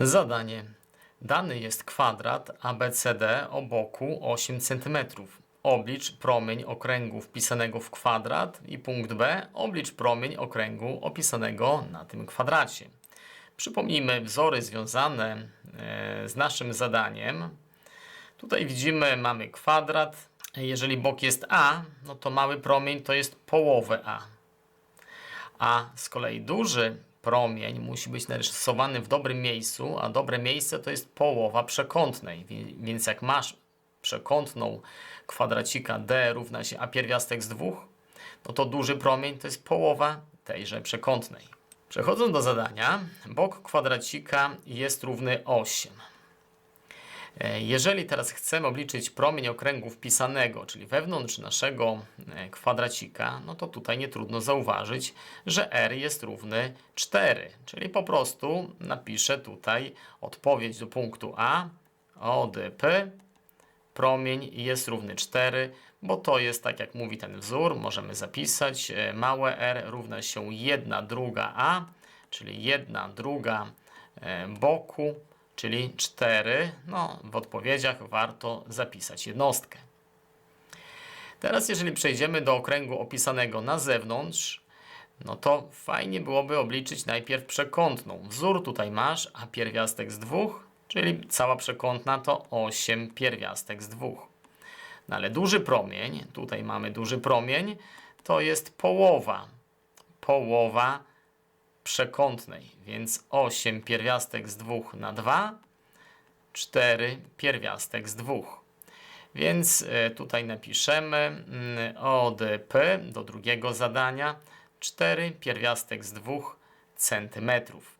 Zadanie. Dany jest kwadrat ABCD o boku 8 cm. Oblicz promień okręgu wpisanego w kwadrat i punkt B. Oblicz promień okręgu opisanego na tym kwadracie. Przypomnijmy wzory związane e, z naszym zadaniem. Tutaj widzimy, mamy kwadrat. Jeżeli bok jest A, no to mały promień to jest połowę A. A z kolei duży promień musi być narysowany w dobrym miejscu, a dobre miejsce to jest połowa przekątnej. Więc jak masz przekątną kwadracika D równa się A pierwiastek z dwóch, no to duży promień to jest połowa tejże przekątnej. Przechodząc do zadania, bok kwadracika jest równy 8. E, Jeżeli teraz chcemy obliczyć promień okręgu wpisanego, czyli wewnątrz naszego e, kwadracika, no to tutaj nie trudno zauważyć, że r jest równy 4, czyli po prostu napiszę tutaj odpowiedź do punktu A, ODP, promień jest równy 4, bo to jest tak jak mówi ten wzór, możemy zapisać e, małe r równa się 1 druga A, czyli 1 druga boku, czyli 4. No, w odpowiedziach warto zapisać jednostkę. Teraz, jeżeli przejdziemy do okręgu opisanego na zewnątrz, no to fajnie byłoby obliczyć najpierw przekątną. Wzór tutaj masz, a pierwiastek z dwóch, czyli cała przekątna to 8 pierwiastek z dwóch. No ale duży promień, tutaj mamy duży promień, to jest połowa. Połowa przekątnej, więc 8 pierwiastek z 2 na 2, 4 pierwiastek z 2. Więc e, tutaj napiszemy mm, ODP do drugiego zadania 4 pierwiastek z 2 centymetrów.